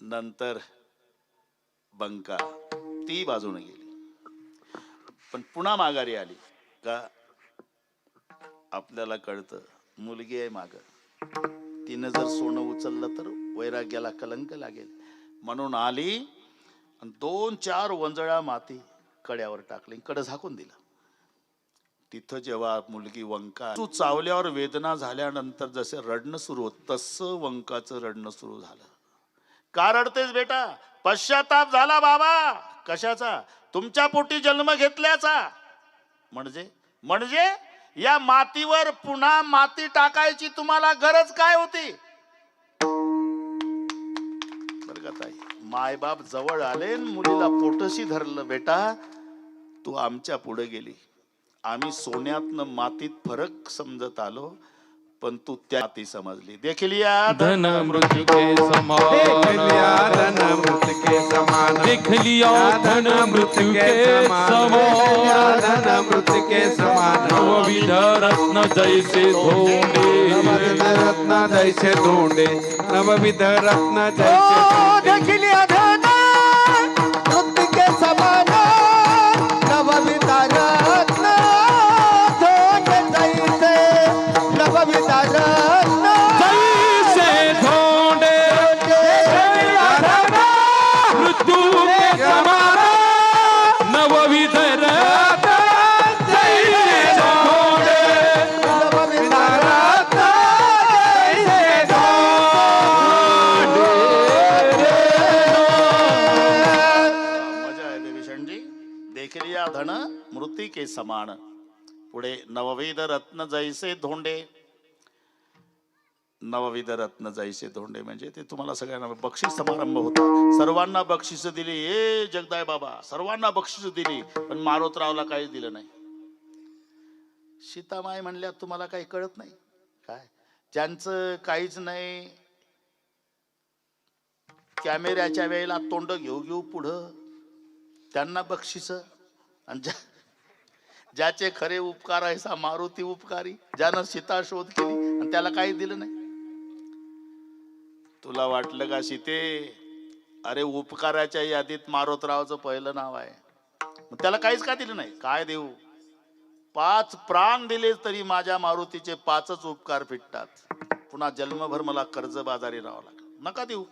नंतर बंका ती बाजूने गेली. पण पुन्हा माघारी आली का आपल्याला कळतं मुलगी आहे माग. तिनं जर सोनं उचललं तर वैराग्याला कलंक लागेल. म्हणून आली दोन चार वंजळा माती कड्यावर टाकली कडं झाकून दिलं. तिथं जेव्हा मुलगी वंका तू चावल्यावर वेदना झाल्यानंतर जसे रडणं सुरू होत तसं वंकाचं रडणं सुरू झालं. का रडतेस बेटा. पश्चाताप झाला बाबा. कशाचा? तुमच्या पोटी जन्म घेतल्याचा. म्हणजे? म्हणजे या मातीवर पुन्हा माती टाकायची तुम्हाला गरज काय होती? ताई. मायबाप जवळ आले मुलीला पोटशी धरलं बेटा. तू आमच्या पुढे गेली. आम्ही सोन्यातनं मातीत फरक समजत आलो. पण तू त्या माती समजली. देखील या धन मृत्यु के समान. लिया धन समान. धन मृत्यु के समान. धन समान. नवविध रत्न जैसे धोंडे नवविध रत्न जैसे धोंडे नवविध रत्न जैसे धोंडे देखील के समान। पुढे नवविध रत्न जैसे धोंडे। नवविध रत्न जैसे धोंडे म्हणजे ते तुम्हाला सगळ्यांना बक्षीस समारंभ होता. सर्वांना बक्षीस दिली. ए जगदाय बाबा सर्वांना बक्षीस दिली. पण मारोतरावला काहीच दिलं नाही. सीतामाई म्हणल्या तुम्हाला काही कळत नाही? काय? ज्यांचं काहीच नाही कॅमेऱ्याच्या वेळेला तोंड घेऊ घेऊ पुढं त्यांना बक्षीस. आणि ज्या ज्याचे खरे उपकार आहे सा मारुती उपकारी ज्यानं सीता शोध केली आणि त्याला काही दिलं नाही. तुला वाटलं का सीते? अरे उपकाराच्या यादीत मारोतरावचं पहिलं नाव आहे. मग त्याला काहीच का दिलं नाही? काय देऊ? पाच प्राण दिले तरी माझ्या मारुतीचे पाचच उपकार फिटतात. पुन्हा जन्मभर मला कर्ज बाजारी राहावं लागेल. नका देऊ.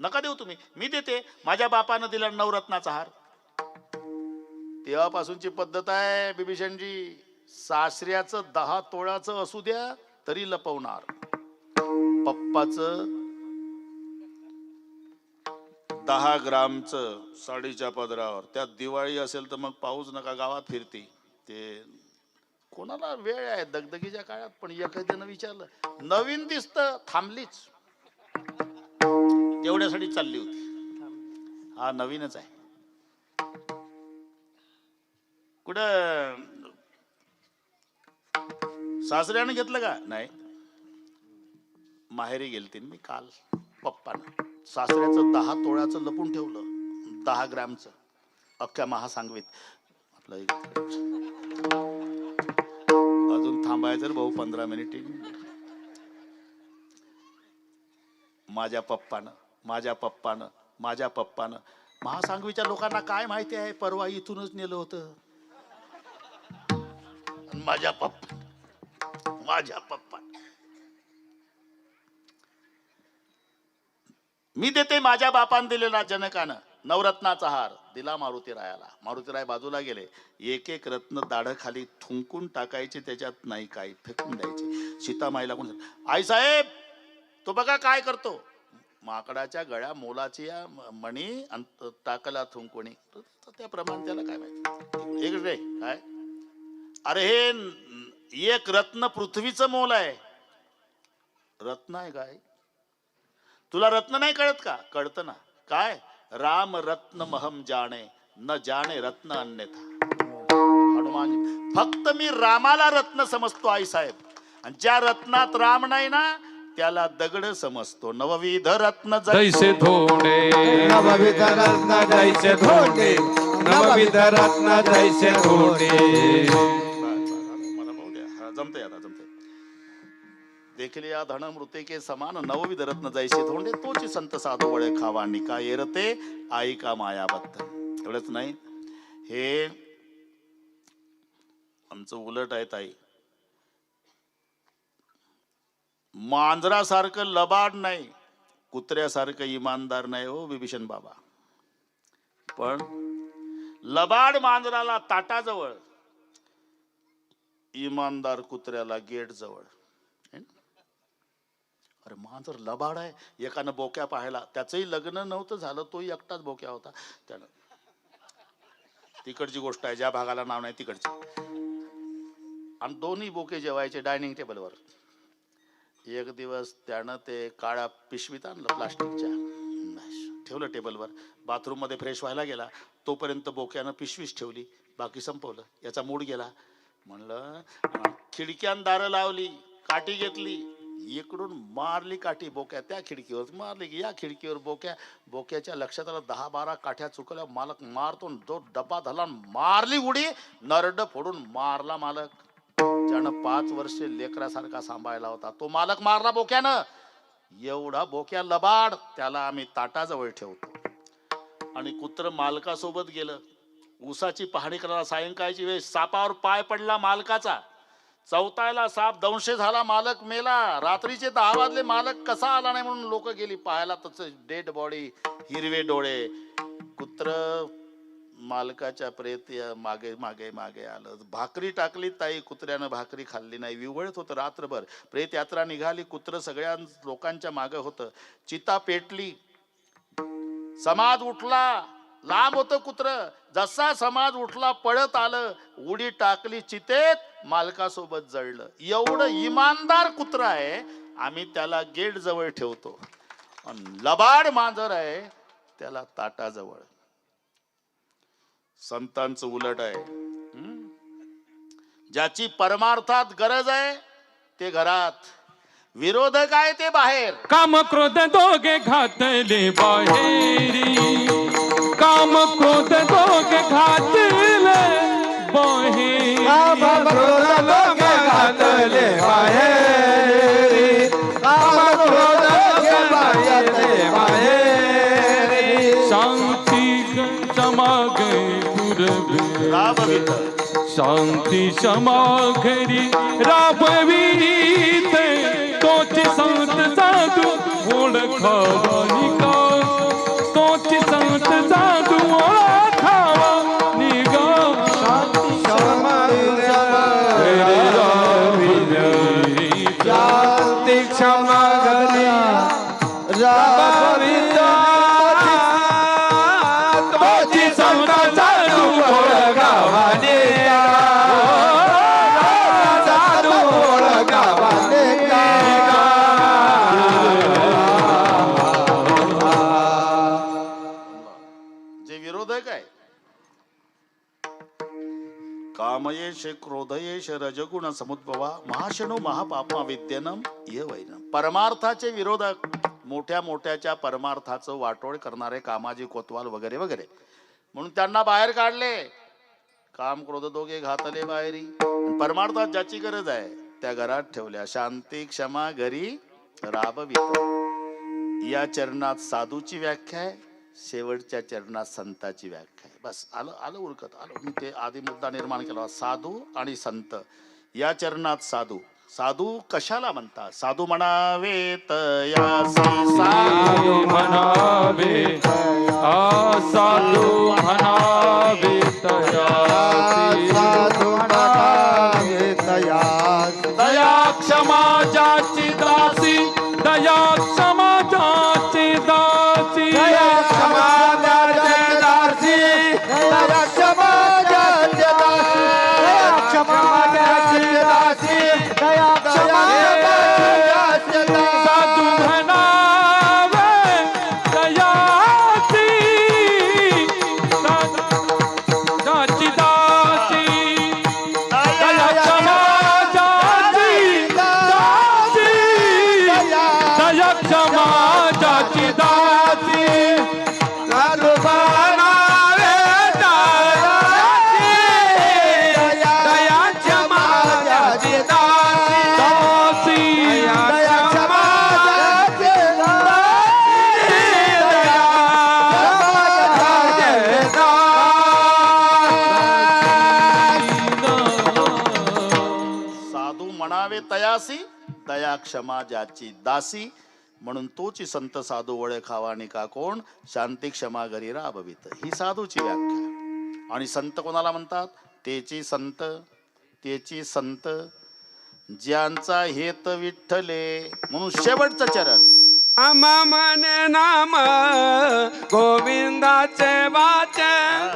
नका देऊ तुम्ही. मी देते. माझ्या बापानं दिला नवरत्नाचा हार. तेव्हापासूनची पद्धत आहे बिभीषणजी. सासऱ्याचं दहा तोळाचं असू द्या तरी लपवणार. पप्पाचं दहा ग्रामचं साडीच्या पदरावर. त्यात दिवाळी असेल तर मग पाऊस नका गावात फिरती. ते कोणाला वेळ आहे दगदगीच्या काळात पण एखाद्यानं विचारलं नवीन दिसत थांबलीच. तेवढ्यासाठी चालली होती. हा नवीनच आहे. कुठं? सासऱ्यानं घेतलं का? नाही. माहेरी गेलते मी काल पप्पानं. सासऱ्याचं दहा तोळ्याचं लपून ठेवलं. दहा ग्रॅमचं. अख्ख्या महासांगवीत. आपलं अजून थांबायचं भाऊ पंधरा मिनिट. माझ्या पप्पानं माझ्या पप्पानं माझ्या पप्पानं. महासांगवीच्या लोकांना काय माहिती आहे? परवा इथूनच नेलं होतं. माझ्या पप्पा माझ्या पप्पा मी देते माझ्या बापान दिलेला जनकानं नवरत्नाचा हार. दिला मारुती रायाला मारुती राय बाजूला गेले. एक एक रत्न दाढ खाली थुंकून टाकायचे त्याच्यात नाही काही फेकून द्यायचे. सीतामाईला कोण आई साहेब तो बघा काय करतो. माकडाच्या गळ्या मोलाची या मणी टाकला थुंकुणी त्याप्रमाणे त्याला काय माहिती? एक रे काय? अरे हे एक रत्न पृथ्वीचं मोल आहे. रत्न आहे काय? तुला रत्न नाही कळत का? कळतं ना. काय? राम रत्न महम जाणे न जाणे रत्न अन्यथा. हनुमान फक्त मी रामाला रत्न समजतो आई साहेब. आणि ज्या रत्नात राम नाही ना त्याला दगड समजतो. नवविध रत्न जैसे धोंडे नवविध रत्न जैसे धोंडे नवविध रत्न जैसे धोंडे बरं, देखील या धन मृतिके समान नवविध रत्न जायचे धोंडे तोची संत साधू वळे खावा निका येरते आई का मायाबद्दल एवढंच नाही? हे आमचं उलट आहे ताई. मांजरासारखं लबाड नाही कुत्र्यासारखं इमानदार नाही हो विभीषण बाबा. पण लबाड मांजराला ताटाजवळ इमानदार कुत्र्याला गेट जवळ अरे मांजर लबाड आहे. एकानं बोक्या पाहायला त्याचंही लग्न नव्हतं झालं तोही एकटाच बोक्या होता. त्यानं तिकडची गोष्ट आहे ज्या भागाला नाव नाही तिकडची. आणि दोन्ही बोके जेवायचे डायनिंग टेबलवर. एक दिवस त्यानं ते काळ्या पिशवीत आणलं प्लास्टिकच्या. ठेवलं टेबलवर. बाथरूममध्ये फ्रेश व्हायला गेला. तोपर्यंत बोक्यानं पिशवीच ठेवली. बाकी संपवलं. याचा मूड गेला. म्हणलं खिडक्यान दारं लावली काठी घेतली. इकडून मारली काठी बोक्या त्या खिडकीवर मारली की या खिडकीवर बोक्या बोक्याच्या लक्षात आलं दहा बारा काठ्या चुकल्या मालक मारतो जो डबा धरला मारली उडी नरड फोडून मारला मालक. त्यानं पाच वर्षे लेकरासारखा सांभाळला होता तो मालक मारला बोक्यानं. एवढा बोक्या लबाड त्याला आम्ही ताटाजवळ ठेवतो. आणि कुत्र मालकासोबत गेलं. उसाची पाहणी करायला सायंकाळची वेळ सापावर पाय पडला मालकाचा. चौथायला साप दंशे झाला मालक मेला. रात्रीचे दहा वाजले मालक कसा आला नाही म्हणून लोक गेली पाहायला. तस डेड बॉडी हिरवे डोळे. कुत्र मालकाच्या प्रेत मागे मागे मागे आलं. भाकरी टाकली ताई कुत्र्यानं भाकरी खाल्ली नाही. विवळत होतं रात्रभर. प्रेत यात्रा निघाली कुत्र सगळ्या लोकांच्या मागे होतं. चिता पेटली. समाज उठला. लांब होतं कुत्र. जसा समाज उठला पळत आलं. उडी टाकली चितेत. मालकासोबत जळलं. एवढं इमानदार कुत्र आहे आम्ही त्याला गेट जवळ ठेवतो. लबाड मांजर आहे त्याला ताटाजवळ संतांचं उलट आहे. ज्याची परमार्थात गरज आहे ते घरात. विरोधक आहे ते बाहेर. काम क्रोध दोघे घातले बाहेरी. काम राबवित शांती क्षमा घरी. राबवीत तोच संत साधू ओळखावा क्रोधयेश रजगुण समुद्भवा महाशनो महापापा विद्यनम ये वैनम परमार्थाचे विरोधक मोठ्या मोठ्याच्या परमार्थाचं वाटोळ करणारे कामाजी कोतवाल वगैरे वगैरे. म्हणून त्यांना बाहेर काढले. काम क्रोध दोघे घातले बाहेरी. परमार्थात ज्याची गरज आहे त्या घरात ठेवल्या. शांती क्षमा घरी राबवित या चरणात साधूची व्याख्या आहे शेवटच्या चरणात संताची व्याख्या आहे. बस आलं आलं ओळखत आलं. मी ते आधी मुद्दा निर्माण केला. साधू आणि संत. या चरणात साधू. साधू कशाला म्हणतात? साधू म्हणावे तयासी साधू म्हणावे म्हणावे तयासी दया क्षमा ज्याची दासी म्हणून तोची संत साधू वळे खावा का कोण? शांती क्षमा घरी राबवित. ही साधूची व्याख्या. आणि संत कोणाला म्हणतात? तेची संत तेची संत ज्यांचा हेत विठ्ठले. म्हणून शेवटचं चरण. नाम म्हणे नाम गोविंदाचे वाचन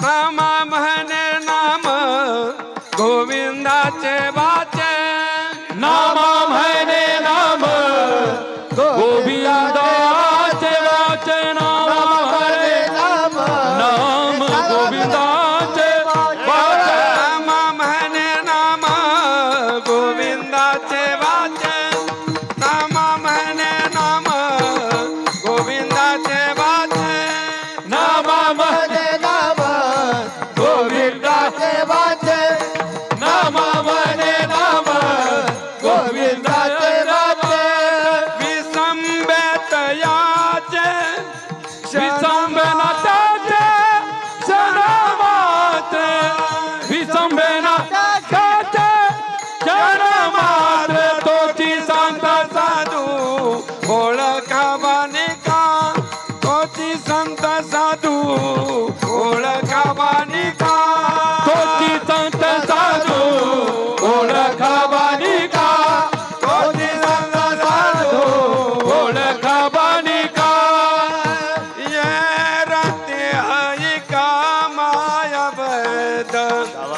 नाम म्हणे नाम गोविंदाचे वाचन नाम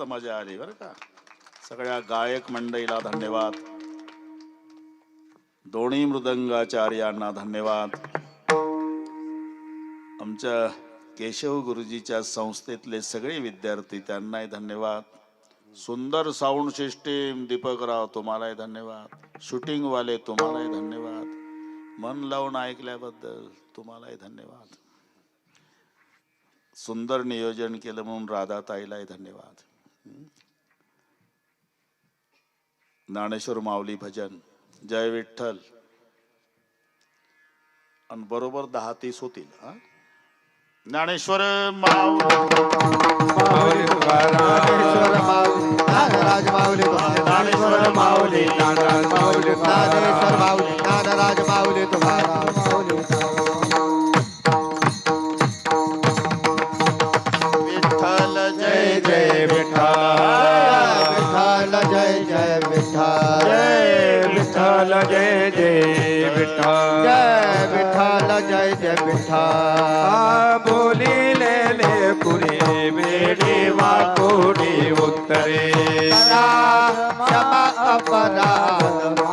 मस्त मजा आली बरं का. सगळ्या गायक मंडळीला धन्यवाद. दोन्ही मृदंगाचार्यांना धन्यवाद. आमच्या केशव गुरुजीच्या संस्थेतले सगळे विद्यार्थी त्यांनाही धन्यवाद. सुंदर साऊंड सिस्टीम दीपकराव तुम्हालाही धन्यवाद. शूटिंगवाले तुम्हालाही धन्यवाद. मन लावून ऐकल्याबद्दल तुम्हालाही धन्यवाद. सुंदर नियोजन केलं म्हणून राधाताईलाही धन्यवाद. ज्ञानेश्वर माऊली भजन जय विठ्ठल. आणि बरोबर दहा तीस होतील हा? ज्ञानेश्वर माऊली. ज्ञानेश्वर माऊली. ज्ञानराज माऊली ज्ञानेश्वर माऊली. ज्ञानेश्वर माऊली ज्ञानराज माऊली. तुकाराम माऊली वाकोडी उत्तरे. क्षमा अपराध.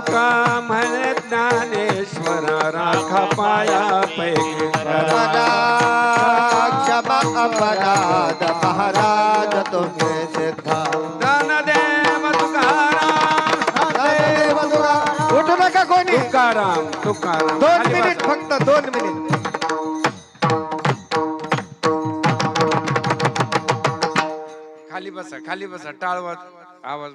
तुका म्हणे ज्ञानेश्वरा राखा पाया पैकी क्षमा अपराध महाराज तुम्ही सिद्धा. ज्ञानदेव तुकाराम. देव तुका उठू नका कोणी. तुकाराम तुकाराम. दोन खाली मिनिट बसा. फक्त दोन मिनिट. खाली बसा खाली बसा. टाळवा आवाज.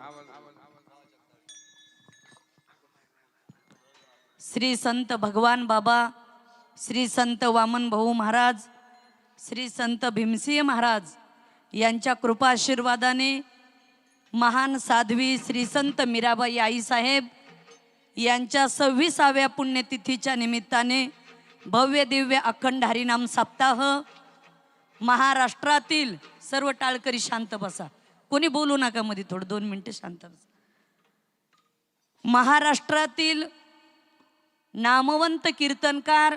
श्री संत भगवान बाबा श्री संत वामन भाऊ महाराज श्री संत भीमसिंह महाराज यांच्या कृपा आशीर्वादाने महान साध्वी श्री संत मीराबाई आईसाहेब यांच्या सव्वीसाव्या पुण्यतिथीच्या निमित्ताने भव्य दिव्य अखंड हरिनाम सप्ताह महाराष्ट्रातील सर्व टाळकरी शांत बसा. कोणी बोलू नका मध्ये थोडं दोन मिनटं शांत बसा. महाराष्ट्रातील नामवंत कीर्तनकार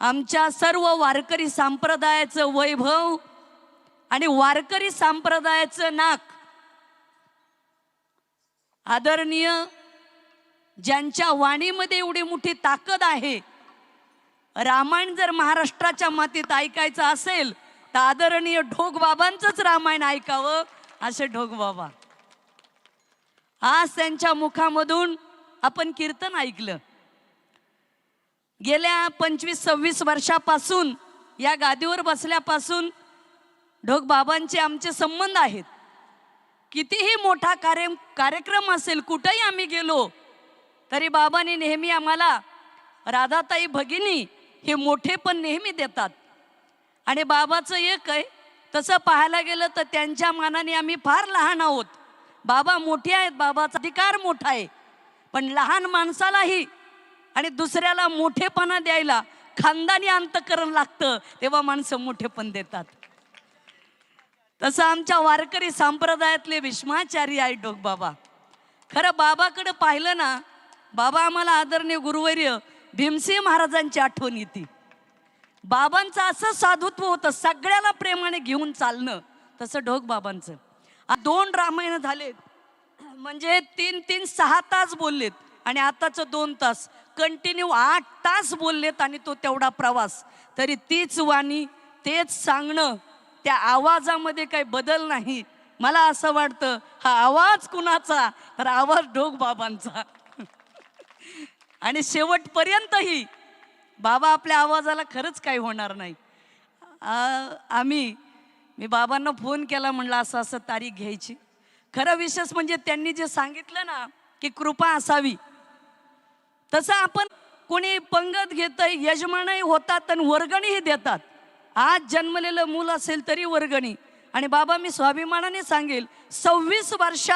आमच्या सर्व वारकरी संप्रदायाचं वैभव आणि वारकरी संप्रदायाचं नाक आदरणीय ज्यांच्या वाणीमध्ये एवढी मोठी ताकद आहे रामायण जर महाराष्ट्राच्या मातीत ऐकायचं असेल तर आदरणीय ढोगबाबांचंच रामायण ऐकावं असे ढोगबाबा आज त्यांच्या मुखामधून आपण कीर्तन ऐकलं. गेल्या पंचवीस सव्वीस वर्षापासून या गादीवर बसल्यापासून ढोक बाबांचे आमचे संबंध आहेत. कितीही मोठा कार्य कार्यक्रम असेल कुठंही आम्ही गेलो तरी बाबांनी नेहमी आम्हाला राधाताई भगिनी हे मोठे पण नेहमी देतात. आणि बाबाचं एक आहे तसं पाहायला गेलं तर त्यांच्या मानाने आम्ही फार लहान आहोत. बाबा मोठे आहेत बाबाचा अधिकार मोठा आहे. पण लहान माणसालाही आणि दुसऱ्याला मोठेपणा द्यायला खानदानी अंतकरण लागतं तेव्हा माणसं मोठेपण देतात. तसं आमच्या वारकरी संप्रदायातले भीष्माचारी आहे डोक बाबा. खरं बाबाकडे पाहिलं ना बाबा आम्हाला आदरणीय गुरुवर्य भीमसिंह महाराजांची आठवण येते. बाबांचं असं साधुत्व होतं सगळ्याला प्रेमाने घेऊन चालणं तसं ढोक बाबांचं. दोन रामायण झालेत. म्हणजे तीन तीन सहा तास बोललेत आणि आताचं दोन तास. कंटिन्यू आठ तास बोललेत आणि तो तेवढा प्रवास. तरी तीच वाणी तेच सांगणं त्या आवाजामध्ये काही बदल नाही. मला असं वाटतं हा आवाज कुणाचा? तर आवाज ढोक बाबांचा. आणि शेवटपर्यंतही बाबा आपल्या आवाजाला खरंच काही होणार नाही. आम्ही मी बाबांना फोन केला म्हणलं असं असं तारीख घ्यायची. खरं विशेष म्हणजे त्यांनी जे सांगितलं ना की कृपा असावी. तसं आपण कोणी पंगत घेतंय यजमानही होतात आणि वर्गणीही देतात. आज जन्मलेलं मूल असेल तरी वर्गणी. आणि बाबा मी स्वाभिमानाने सांगेल सव्वीस वर्षात